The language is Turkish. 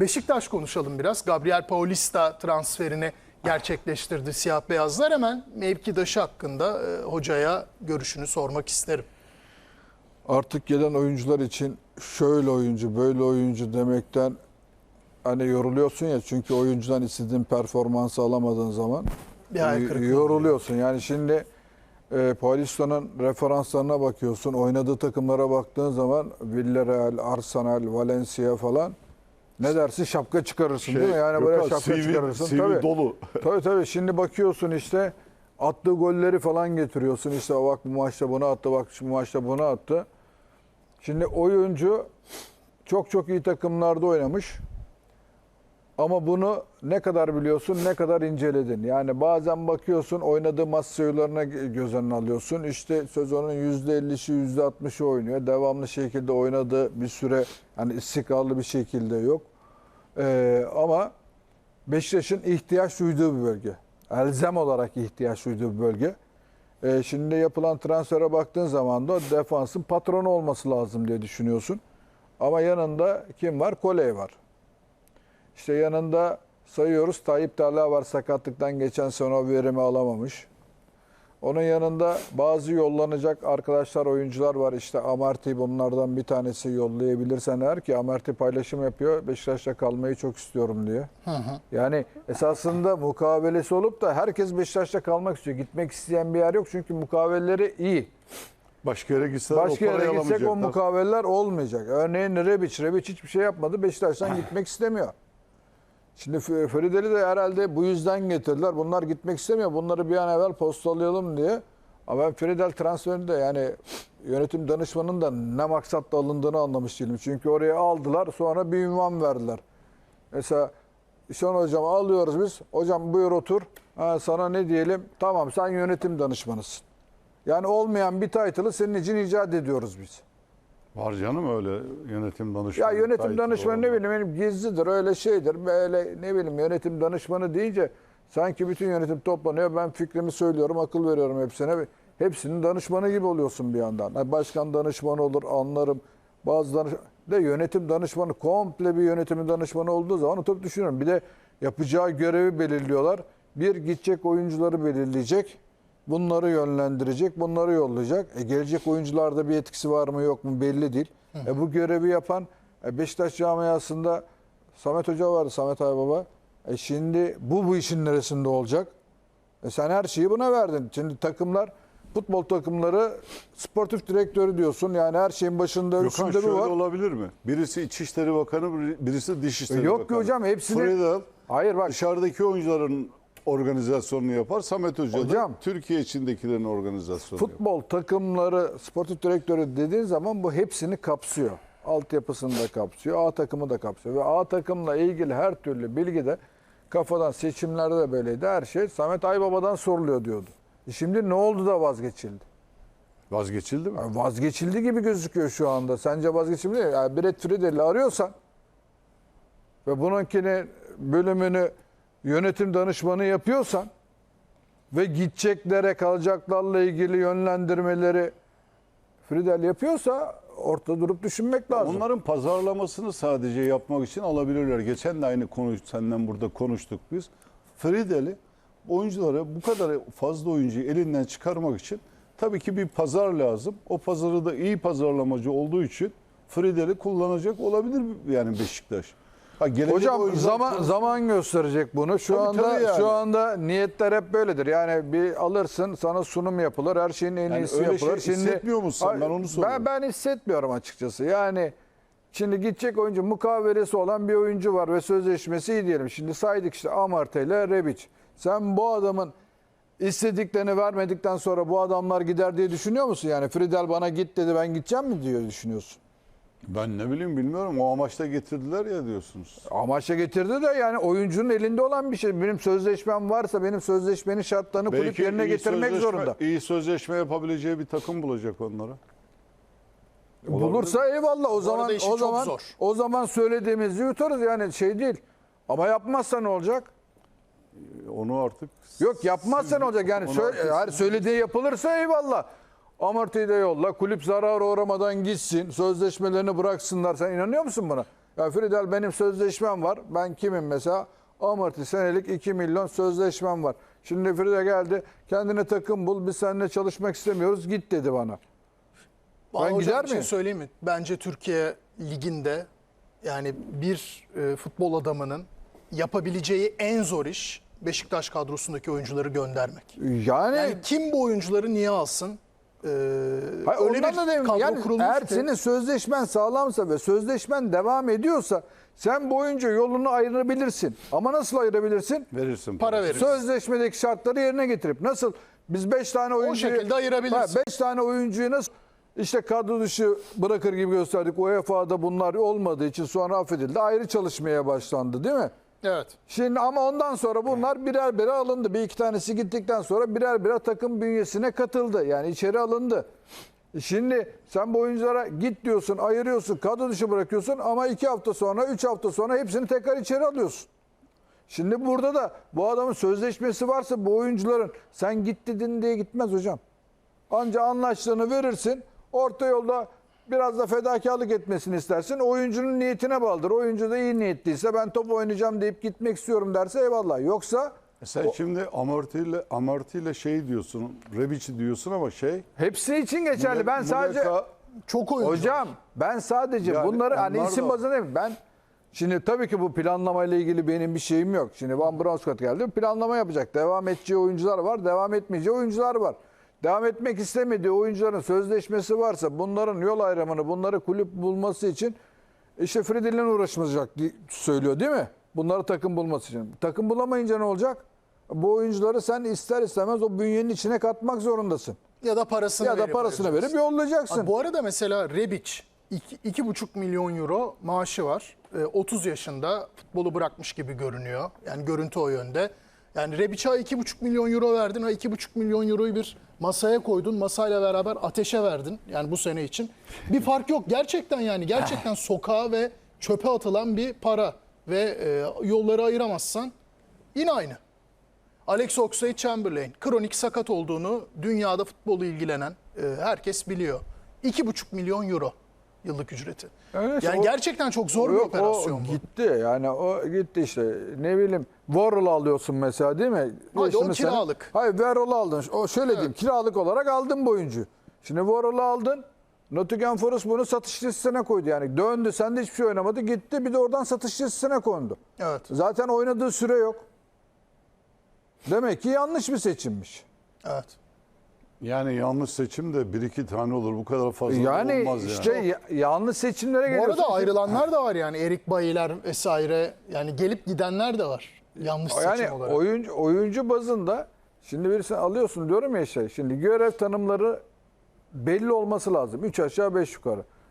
Beşiktaş konuşalım biraz. Gabriel Paulista transferini gerçekleştirdi siyah beyazlar. Hemen mevkidaşı hakkında e, hocaya görüşünü sormak isterim. Artık gelen oyuncular için şöyle oyuncu, böyle oyuncu demekten hani yoruluyorsun ya çünkü oyuncudan istediğin performansı alamadığın zaman Bir yoruluyorsun. Yani şimdi e, Paulista'nın referanslarına bakıyorsun, oynadığı takımlara baktığın zaman Villarreal, Arsenal, Valencia falan ne dersin şapka çıkarırsın değil mi? Yani böyle Şey, şapka CV çıkarırsın. CV tabii. dolu. Tabii tabii şimdi bakıyorsun işte attığı golleri falan getiriyorsun. İşte bak bu maçta bunu attı, bak şu maçta bunu attı. Şimdi oyuncu çok çok iyi takımlarda oynamış. Ama bunu ne kadar biliyorsun, ne kadar inceledin. Yani bazen bakıyorsun oynadığı maç sayılarına göz önüne alıyorsun. İşte sezonun %50'si, %60'ı oynuyor. Devamlı şekilde oynadığı bir süre yani istikrarlı bir şekilde yok. Ee, ama Beşiktaş'ın ihtiyaç duyduğu bir bölge. Elzem olarak ihtiyaç duyduğu bir bölge. Ee, şimdi yapılan transfere baktığın zaman da defansın patronu olması lazım diye düşünüyorsun. Ama yanında kim var? Koley var. İşte yanında sayıyoruz Tayyip Talha var sakatlıktan geçen sene o verimi alamamış. Onun yanında bazı yollanacak arkadaşlar, oyuncular var. İşte Amarty bunlardan bir tanesi yollayabilirsen eğer ki Amarty paylaşım yapıyor. Beşiktaş'ta kalmayı çok istiyorum diye. Yani esasında mukavelesi olup da herkes Beşiktaş'ta kalmak istiyor. Gitmek isteyen bir yer yok çünkü mukavelleri iyi. Başka yere gitseler Başka o yere gitsek o mukaveller olmayacak. Örneğin Rebic, Rebic hiçbir şey yapmadı. Beşiktaş'tan gitmek istemiyor. Şimdi F- Frideli de herhalde bu yüzden getirdiler. Bunlar gitmek istemiyor. Bunları bir an evvel postalayalım diye. Ama ben Fridel transferinde yani yönetim danışmanının da ne maksatla alındığını anlamış değilim. Çünkü oraya aldılar sonra bir ünvan verdiler. Mesela İşan hocam alıyoruz biz. Hocam buyur otur. Ha, sana ne diyelim? Tamam sen yönetim danışmanısın. Yani olmayan bir title'ı senin için icat ediyoruz biz. Var canım öyle yönetim danışmanı. Ya yönetim danışmanı ne bileyim benim gizlidir öyle şeydir. Böyle ne bileyim yönetim danışmanı deyince sanki bütün yönetim toplanıyor. Ben fikrimi söylüyorum, akıl veriyorum hepsine. Hepsinin danışmanı gibi oluyorsun bir yandan. Başkan danışmanı olur anlarım. Bazı danış de yönetim danışmanı komple bir yönetim danışmanı olduğu zaman oturup düşünüyorum. Bir de yapacağı görevi belirliyorlar. Bir gidecek oyuncuları belirleyecek. Bunları yönlendirecek, bunları yollayacak. E gelecek oyuncularda bir etkisi var mı yok mu belli değil. E bu görevi yapan e Beşiktaş camiasında Samet Hoca vardı, Samet Aybaba. E şimdi bu bu işin neresinde olacak? E sen her şeyi buna verdin. Şimdi takımlar, futbol takımları sportif direktörü diyorsun. Yani her şeyin başında Gökhan üstünde şöyle bu var. olabilir mi? Birisi İçişleri Bakanı, biri- birisi Dışişleri Yok ki Bakanı. hocam, hepsini- Friedel Hayır bak dışarıdaki oyuncuların organizasyonunu yapar. Samet Hoca Hocam. da Türkiye içindekilerin organizasyonunu yapar. Futbol takımları sportif direktörü dediğin zaman bu hepsini kapsıyor. Altyapısını da kapsıyor, A takımı da kapsıyor. Ve A takımla ilgili her türlü bilgi de kafadan seçimlerde de böyleydi. Her şey Samet Aybaba'dan soruluyor diyordu. E Şimdi ne oldu da vazgeçildi? Vazgeçildi mi? Yani vazgeçildi gibi gözüküyor şu anda. Sence vazgeçildi mi? Yani Brett Friedel'i arıyorsan ve bununkini bölümünü yönetim danışmanı yapıyorsan ve gideceklere kalacaklarla ilgili yönlendirmeleri Friedel yapıyorsa ortada durup düşünmek lazım. Onların pazarlamasını sadece yapmak için alabilirler. Geçen de aynı konu senden burada konuştuk biz. Friedel'i oyunculara bu kadar fazla oyuncuyu elinden çıkarmak için tabii ki bir pazar lazım. O pazarı da iyi pazarlamacı olduğu için Friedel'i kullanacak olabilir yani Beşiktaş. Ha, Hocam zaman zaman gösterecek bunu. Şu Tabii, anda tabii yani. şu anda niyetler hep böyledir. Yani bir alırsın, sana sunum yapılır, her şeyin en Yani iyisi öyle yapılır. şey hissetmiyor musun? Ben onu soruyorum. Ben, ben hissetmiyorum açıkçası. Yani şimdi gidecek oyuncu mukavelesi olan bir oyuncu var ve sözleşmesi iyi diyelim. Şimdi saydık işte Amartey ile Rebic. Sen bu adamın istediklerini vermedikten sonra bu adamlar gider diye düşünüyor musun? Yani Friedel bana git dedi ben gideceğim mi diyor düşünüyorsun. Ben ne bileyim bilmiyorum. O amaçla getirdiler ya diyorsunuz. Amaçla getirdi de yani oyuncunun elinde olan bir şey. Benim sözleşmem varsa benim sözleşmenin şartlarını kulüp yerine iyi getirmek sözleşme- zorunda. İyi sözleşme yapabileceği bir takım bulacak onlara. Bulursa eyvallah o zaman işi o çok zaman zor. o zaman söylediğimizi yutarız yani şey değil. Ama yapmazsa ne olacak? Onu artık Yok yapmazsa ne olacak? Yani Onu söyle, artık- söylediği yapılırsa eyvallah. Amortiyi de yolla. Kulüp zarar uğramadan gitsin. Sözleşmelerini bıraksınlar. Sen inanıyor musun buna? Ya Fridel benim sözleşmem var. Ben kimim mesela? Amorti senelik 2 milyon sözleşmem var. Şimdi Fride geldi. Kendine takım bul. Biz seninle çalışmak istemiyoruz. Git dedi bana. Vallahi hocam gider şey miyim? söyleyeyim mi? Bence Türkiye liginde yani bir e, futbol adamının yapabileceği en zor iş Beşiktaş kadrosundaki oyuncuları göndermek. Yani, Yani kim bu oyuncuları niye alsın? Ee, Hayır, öyle bir da demiyorum. kadro Yani kurulmuş eğer ki- senin sözleşmen sağlamsa ve sözleşmen devam ediyorsa sen bu oyuncu yolunu ayırabilirsin. Ama nasıl ayırabilirsin? Verirsin. para verir. Sözleşmedeki şartları yerine getirip nasıl biz 5 tane oyuncuyu şekilde ayırabilirsin. 5 tane oyuncuyu nasıl işte kadro dışı bırakır gibi gösterdik. UEFA'da bunlar olmadığı için sonra affedildi. Ayrı çalışmaya başlandı değil mi? Evet. Şimdi ama ondan sonra bunlar birer birer alındı. Bir iki tanesi gittikten sonra birer birer takım bünyesine katıldı. Yani içeri alındı. Şimdi sen bu oyunculara git diyorsun, ayırıyorsun, kadro dışı bırakıyorsun ama iki hafta sonra, üç hafta sonra hepsini tekrar içeri alıyorsun. Şimdi burada da bu adamın sözleşmesi varsa bu oyuncuların sen git dedin diye gitmez hocam. Anca anlaştığını verirsin. Orta yolda biraz da fedakarlık etmesini istersin. Oyuncunun niyetine bağlıdır. Oyuncu da iyi niyetliyse ben top oynayacağım deyip gitmek istiyorum derse eyvallah. Yoksa E Sen şimdi amortiyle amortiyle şey diyorsun, Rebiç'i diyorsun ama şey hepsi için geçerli. Ben sadece Muleka- Çok oyuncu. hocam ben sadece Yani bunları hani isim da- bazında değil mi? Ben şimdi tabii ki bu planlama ile ilgili benim bir şeyim yok. Şimdi Van Bronscott geldi. Planlama yapacak. Devam edeceği oyuncular var. Devam etmeyeceği oyuncular var. Devam etmek istemediği oyuncuların sözleşmesi varsa bunların yol ayrımını, bunları kulüp bulması için işte Friedel'in uğraşmayacak söylüyor değil mi? Bunları takım bulması için. Takım bulamayınca ne olacak? Bu oyuncuları sen ister istemez o bünyenin içine katmak zorundasın. ya da parasını Ya da verip parasını verip yollayacaksın. Abi bu arada mesela Rebic 2,5 milyon euro maaşı var. Ee, 30 yaşında futbolu bırakmış gibi görünüyor. Yani görüntü o yönde. Yani Rebic'e 2,5 milyon euro verdin. O 2,5 milyon euroyu bir masaya koydun. Masayla beraber ateşe verdin. Yani bu sene için. Bir fark yok. Gerçekten yani gerçekten sokağa ve çöpe atılan bir para. Ve e, yolları ayıramazsan yine aynı. Alex Oxlade-Chamberlain kronik sakat olduğunu dünyada futbolu ilgilenen e, herkes biliyor. 2,5 milyon euro yıllık ücreti. Öyle yani o- gerçekten çok zor bir Yok, operasyon o bu. gitti yani o gitti işte ne bileyim Warhol alıyorsun mesela değil mi? Hadi o Geçtiğimiz sene- kiralık. Hayır Warhol'u aldın. O şöyle diyeyim kiralık olarak aldın bu oyuncu. Şimdi Warhol'u aldın. Nottingham Forest bunu satış listesine koydu yani. Döndü sende hiçbir şey oynamadı gitti bir de oradan satış listesine kondu. Evet. Zaten oynadığı süre yok. Demek ki yanlış bir seçimmiş. Evet. Yani yanlış seçim de bir iki tane olur. Bu kadar fazla Yani olmaz işte yani. ya- yanlış seçimlere Bu geliyorsun. arada ayrılanlar da var yani Erik Bayiler vesaire. Yani gelip gidenler de var. Yanlış seçim Yani olarak. oyuncu oyuncu bazında şimdi birisini alıyorsun diyorum ya şey. Şimdi görev tanımları belli olması lazım. 3 aşağı 5 yukarı.